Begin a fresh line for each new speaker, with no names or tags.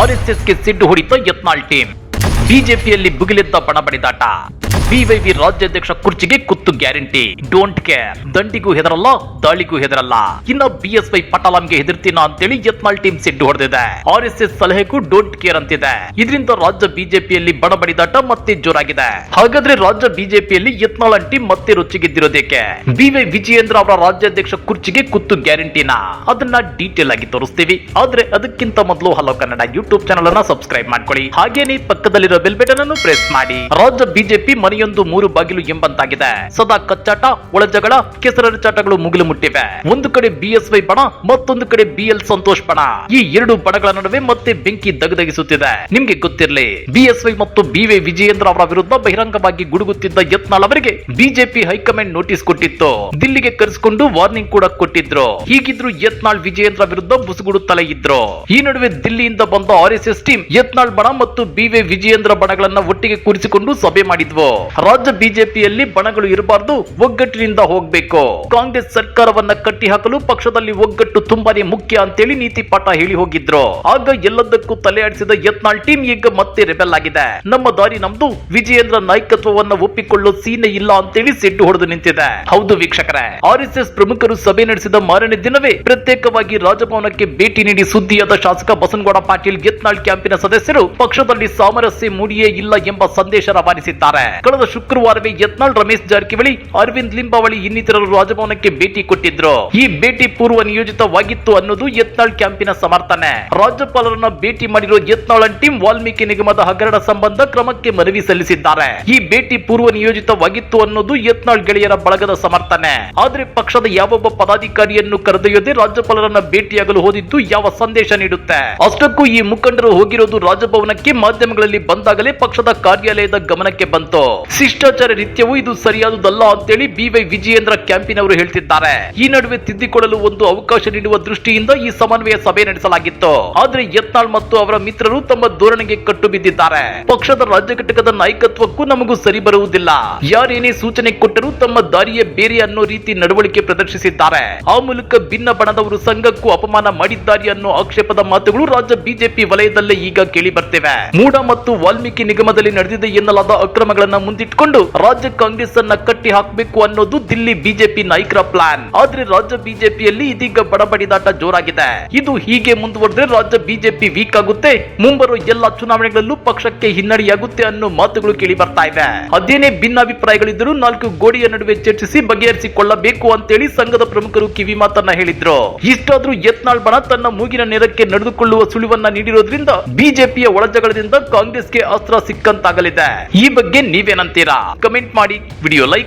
ಆರ್ಎಸ್ಎಸ್ಗೆ siddu ಹೊಡಿತ Yatnal team. ಬಿಜೆಪಿಯಲ್ಲಿ ಬುಗಿಲೆದ್ದ ಬಣ BYV ರಾಜ್ಯಾಧ್ಯಕ್ಷ ಕುರ್ಚಿಗೆ ಕುತ್ತು ಗ್ಯಾರಂಟಿ. ಡೋಂಟ್ ಕೇರ್ ದಂಡಿಗೂ ಹೆದರಲ್ಲ, ದಾಳಿಗೂ ಹೆದರಲ್ಲ. ಇನ್ನ ಬಿಎಸ್ವೈ ಪಟಾಲಂಗೆ ಹೆದರ್ತೀನ ಅಂತೇಳಿ ಯತ್ನಾಳ್ ಟೀಮ್ ಸಿಡ್ಡು ಹೊಡೆದಿದೆ. ಆರ್ ಎಸ್ ಎಸ್ ಸಲಹೆಗೂ ಡೋಂಟ್ ಕೇರ್ ಅಂತಿದೆ. ಇದರಿಂದ ರಾಜ್ಯ ಬಿಜೆಪಿಯಲ್ಲಿ ಬಡಬಡಿದಾಟ ಮತ್ತೆ ಜೋರಾಗಿದೆ. ಹಾಗಾದ್ರೆ ರಾಜ್ಯ ಬಿಜೆಪಿಯಲ್ಲಿ ಯತ್ನಾಳ್ ಟೀಮ್ ಮತ್ತೆ ರುಚಿಗೆದ್ದಿರೋದಕ್ಕೆ ಬಿವೈ ವಿಜಯೇಂದ್ರ ಅವರ ರಾಜ್ಯಾಧ್ಯಕ್ಷ ಕುರ್ಚಿಗೆ ಕುತ್ತು ಗ್ಯಾರಂಟಿನ? ಅದನ್ನ ಡೀಟೇಲ್ ಆಗಿ ತೋರಿಸ್ತೀವಿ. ಆದ್ರೆ ಅದಕ್ಕಿಂತ ಮೊದಲು ಹಲೋ ಕನ್ನಡ ಯೂಟ್ಯೂಬ್ ಚಾನಲ್ ಅನ್ನ ಸಬ್ಸ್ಕ್ರೈಬ್ ಮಾಡ್ಕೊಳ್ಳಿ. ಹಾಗೇನೆ ಪಕ್ಕದಲ್ಲಿರೋ ಬೆಲ್ ಬಟನ್ ಅನ್ನು ಪ್ರೆಸ್ ಮಾಡಿ. ರಾಜ್ಯ ಬಿಜೆಪಿ ಮನೆಯೊಂದು ಮೂರು ಬಾಗಿಲು ಎಂಬಂತಾಗಿದೆ. ಸದಾ ಕಚ್ಚಾಟ, ಒಳಜಗಳ ಕೆಸರಚಾಟಗಳು ಮುಗಿಲು ಮುಟ್ಟಿವೆ. ಒಂದು ಕಡೆ ಬಿಎಸ್ವೈ ಬಣ ಮತ್ತೊಂದು ಕಡೆ ಬಿಎಲ್ ಸಂತೋಷ್ ಬಣ ಈ ಎರಡು ಬಣಗಳ ನಡುವೆ ಮತ್ತೆ ಬೆಂಕಿ ದಗದಗಿಸುತ್ತಿದೆ. ನಿಮ್ಗೆ ಗೊತ್ತಿರಲಿ ಬಿಎಸ್ವೈ ಮತ್ತು ಬಿವೈ ವಿಜಯೇಂದ್ರ ಅವರ ವಿರುದ್ಧ ಬಹಿರಂಗವಾಗಿ ಗುಡುಗುತ್ತಿದ್ದ ಯತ್ನಾಳ್ ಅವರಿಗೆ ಬಿಜೆಪಿ ಹೈಕಮಾಂಡ್ ನೋಟಿಸ್ ಕೊಟ್ಟಿತ್ತು. ದಿಲ್ಲಿಗೆ ಕರೆಸಿಕೊಂಡು ವಾರ್ನಿಂಗ್ ಕೂಡ ಕೊಟ್ಟಿದ್ರು. ಹೀಗಿದ್ರು ಯತ್ನಾಳ್ ವಿಜಯೇಂದ್ರ ವಿರುದ್ಧ ಬುಸುಗುಡುತ್ತಲೇ ಇದ್ರು. ಈ ನಡುವೆ ದಿಲ್ಲಿಯಿಂದ ಬಂದ R S S team Yatnal ಬಣ ಮತ್ತು ಬಿವೈ ವಿಜಯೇಂದ್ರ ಬಣಗಳನ್ನ ಒಟ್ಟಿಗೆ ಕೂರಿಸಿಕೊಂಡು ಸಭೆ ಮಾಡಿದ್ವು. ರಾಜ್ಯ ಬಿಜೆಪಿಯಲ್ಲಿ ಬಣಗಳು ಇರಬಾರದು, ಒಗ್ಗಟ್ಟಿನಿಂದ ಹೋಗ್ಬೇಕು. ಕಾಂಗ್ರೆಸ್ ಸರ್ಕಾರವನ್ನ ಕಟ್ಟಿ ಹಾಕಲು ಪಕ್ಷದಲ್ಲಿ ಒಗ್ಗಟ್ಟು ತುಂಬಾನೇ ಮುಖ್ಯ ಅಂತೇಳಿ ನೀತಿ ಪಾಠ ಹೇಳಿ ಹೋಗಿದ್ರು. ಆಗ ಎಲ್ಲದಕ್ಕೂ ತಲೆ ಆಡಿಸಿದ ಯತ್ನಾಳ್ ಟೀಮ್ ಈಗ ಮತ್ತೆ ರೆಬೆಲ್ ಆಗಿದೆ. ನಮ್ಮ ದಾರಿ ನಮ್ದು, ವಿಜಯೇಂದ್ರ ನಾಯಕತ್ವವನ್ನ ಒಪ್ಪಿಕೊಳ್ಳೋ ಸೀನೆ ಇಲ್ಲ ಅಂತೇಳಿ ಸಿಟ್ಟು ಹೊಡೆದು ನಿಂತಿದೆ. ಹೌದು ವೀಕ್ಷಕರೇ, ಆರ್ ಪ್ರಮುಖರು ಸಭೆ ನಡೆಸಿದ ಮಾರನೇ ದಿನವೇ ಪ್ರತ್ಯೇಕವಾಗಿ ರಾಜಭವನಕ್ಕೆ ಭೇಟಿ ನೀಡಿ ಸುದ್ದಿಯಾದ ಶಾಸಕ ಬಸನಗೌಡ ಪಾಟೀಲ್ ಯತ್ನಾಳ್ ಕ್ಯಾಂಪಿನ ಸದಸ್ಯರು, ಪಕ್ಷದಲ್ಲಿ ಸಾಮರಸ್ಯ ಮೂಡಿಯೇ ಇಲ್ಲ ಎಂಬ ಸಂದೇಶ ರವಾನಿಸಿದ್ದಾರೆ. ಕಳೆದ ಶುಕ್ರವಾರವೇ ಯತ್ನಾಳ್ ರಮೇಶ್ ಜಾರಕಿಹೊಳಿ, ಅರವಿಂದ್ ಲಿಂಬಾವಳಿ ಇನ್ನಿತರರು ರಾಜಭವನಕ್ಕೆ ಭೇಟಿ ಕೊಟ್ಟಿದ್ರು. ಈ ಭೇಟಿ ಪೂರ್ವ ನಿಯೋಜಿತವಾಗಿತ್ತು ಅನ್ನೋದು ಯತ್ನಾಳ್ ಕ್ಯಾಂಪಿನ ಸಮರ್ಥನೆ. ರಾಜ್ಯಪಾಲರನ್ನ ಭೇಟಿ ಮಾಡಿರುವ ಯತ್ನಾಳ್ ಟೀಮ್ ವಾಲ್ಮೀಕಿ ನಿಗಮದ ಹಗರಣ ಸಂಬಂಧ ಕ್ರಮಕ್ಕೆ ಮನವಿ ಸಲ್ಲಿಸಿದ್ದಾರೆ. ಈ ಭೇಟಿ ಪೂರ್ವ ನಿಯೋಜಿತವಾಗಿತ್ತು ಅನ್ನೋದು ಯತ್ನಾಳ್ ಗೆಳೆಯರ ಬಳಗದ ಸಮರ್ಥನೆ. ಆದ್ರೆ ಪಕ್ಷದ ಯಾವೊಬ್ಬ ಪದಾಧಿಕಾರಿಯನ್ನು ಕರೆದೊಯ್ಯದೆ ರಾಜ್ಯಪಾಲರನ್ನ ಭೇಟಿಯಾಗಲು ಹೋದಿದ್ದು ಯಾವ ಸಂದೇಶ ನೀಡುತ್ತೆ? ಅಷ್ಟಕ್ಕೂ ಈ ಮುಖಂಡರು ಹೋಗಿರೋದು ರಾಜಭವನಕ್ಕೆ ಮಾಧ್ಯಮಗಳಲ್ಲಿ ಬಂದಾಗಲೇ ಪಕ್ಷದ ಕಾರ್ಯಾಲಯದ ಗಮನಕ್ಕೆ ಬಂತು. ಶಿಷ್ಟಾಚಾರ ನಿತ್ಯವೂ ಇದು ಸರಿಯಾದುದಲ್ಲ ಅಂತೇಳಿ ಬಿವೈ ವಿಜಯೇಂದ್ರ ಕ್ಯಾಂಪಿನವರು ಹೇಳ್ತಿದ್ದಾರೆ. ಈ ನಡುವೆ ತಿದ್ದಿಕೊಳ್ಳಲು ಒಂದು ಅವಕಾಶ ನೀಡುವ ದೃಷ್ಟಿಯಿಂದ ಈ ಸಮನ್ವಯ ಸಭೆ ನಡೆಸಲಾಗಿತ್ತು. ಆದ್ರೆ ಯತ್ನಾಳ್ ಮತ್ತು ಅವರ ಮಿತ್ರರು ತಮ್ಮ ಧೋರಣೆಗೆ ಕಟ್ಟು ಬಿದ್ದಿದ್ದಾರೆ ಪಕ್ಷದ ರಾಜ್ಯ ಘಟಕದ ನಾಯಕತ್ವಕ್ಕೂ ನಮಗೂ ಸರಿ ಬರುವುದಿಲ್ಲ. ಯಾರೇನೇ ಸೂಚನೆ ಕೊಟ್ಟರೂ ತಮ್ಮ ದಾರಿಯೇ ಬೇರೆ ಅನ್ನೋ ರೀತಿ ನಡವಳಿಕೆ ಪ್ರದರ್ಶಿಸಿದ್ದಾರೆ. ಆ ಮೂಲಕ ಭಿನ್ನ ಬಣದವರು ಸಂಘಕ್ಕೂ ಅಪಮಾನ ಮಾಡಿದ್ದಾರೆ ಅನ್ನೋ ಆಕ್ಷೇಪದ ಮಾತುಗಳು ರಾಜ್ಯ ಬಿಜೆಪಿ ವಲಯದಲ್ಲೇ ಈಗ ಕೇಳಿ ಬರ್ತಿವೆ. ಮೂಡ ಮತ್ತು ವಾಲ್ಮೀಕಿ ನಿಗಮದಲ್ಲಿ ನಡೆದಿದೆ ಎನ್ನಲಾದ ಅಕ್ರಮಗಳನ್ನ ಮುಂದಿಟ್ಕೊಂಡು ರಾಜ್ಯ ಕಾಂಗ್ರೆಸ್ ಅನ್ನ ಕಟ್ಟಿ ಹಾಕಬೇಕು ಅನ್ನೋದು ದಿಲ್ಲಿ ಬಿಜೆಪಿ ನಾಯಕರ ಪ್ಲಾನ್ ಆದ್ರೆ ರಾಜ್ಯ ಬಿಜೆಪಿಯಲ್ಲಿ ಇದೀಗ ಬಡಬಡಿದಾಟ ಜೋರಾಗಿದೆ. ಇದು ಹೀಗೆ ಮುಂದುವರೆದ್ರೆ ರಾಜ್ಯ ಬಿಜೆಪಿ ವೀಕ್ ಆಗುತ್ತೆ. ಮುಂಬರುವ ಎಲ್ಲಾ ಚುನಾವಣೆಗಳಲ್ಲೂ ಪಕ್ಷಕ್ಕೆ ಹಿನ್ನಡೆಯಾಗುತ್ತೆ ಅನ್ನೋ ಮಾತುಗಳು ಕೇಳಿ ಬರ್ತಾ ಇವೆ. ಅದೇನೇ ಭಿನ್ನಾಭಿಪ್ರಾಯಗಳಿದ್ದರೂ ನಾಲ್ಕು ಗೋಡೆಯ ನಡುವೆ ಚರ್ಚಿಸಿ ಬಗೆಹರಿಸಿಕೊಳ್ಳಬೇಕು ಅಂತೇಳಿ ಸಂಘದ ಪ್ರಮುಖರು ಕಿವಿ ಮಾತನ್ನ ಹೇಳಿದ್ರು. ಇಷ್ಟಾದ್ರೂ ಯತ್ನಾಳ್ ಬಣ ತನ್ನ ಮೂಗಿನ ನೆರಕ್ಕೆ ನಡೆದುಕೊಳ್ಳುವ ಸುಳಿವನ್ನ ನೀಡಿರೋದ್ರಿಂದ ಬಿಜೆಪಿಯ ಒಳಜಗಳದಿಂದ ಕಾಂಗ್ರೆಸ್ಗೆ ಅಸ್ತ್ರ ಸಿಕ್ಕಂತಾಗಲಿದೆ. ಈ ಬಗ್ಗೆ ನೀವೇನಂತೀರಾ? ಕಮೆಂಟ್ ಮಾಡಿ, ವಿಡಿಯೋ